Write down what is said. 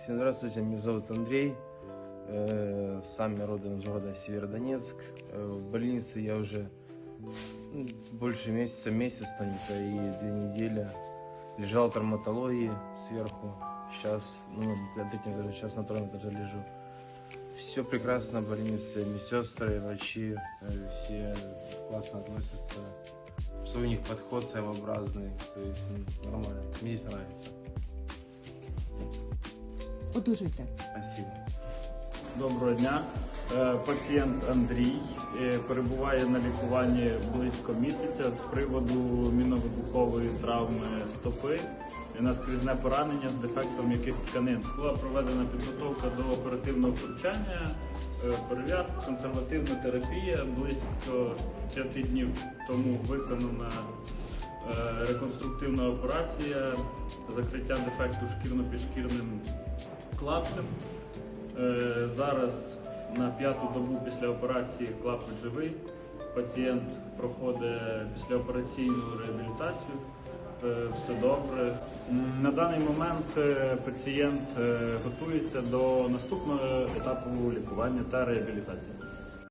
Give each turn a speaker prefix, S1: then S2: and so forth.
S1: Всем здравствуйте, меня зовут Андрей. Э, Сам я родом из города Северодонецк. Э, В больнице я уже ну, больше месяца, месяц станет, и две недели. Лежал в травматологии сверху. Сейчас, ну, для третьего даже сейчас на втором этаже лежу. Все прекрасно в больнице, медсестры, врачи, э, все классно относятся. Что у них подход своеобразный, то есть ну, нормально. Мне здесь нравится.
S2: Одужуйте.
S1: Спасибо.
S3: Доброго дня. Е, Пацієнт Андрій е, перебуває на лікуванні близько місяця з приводу міновибухової травми стопи і наскрізне поранення з дефектом м'яких тканин. Була проведена підготовка до оперативного втручання, е, перев'язка, консервативна терапія. Близько п'яти днів тому виконана е, реконструктивна операція, закриття дефекту шкірно-підшкірним клаптем. Е, Зараз на п'яту добу після операції клапоть живий. Пацієнт проходить післяопераційну реабілітацію. Е, Все добре. На даний момент е, пацієнт готується до наступного етапу лікування та реабілітації.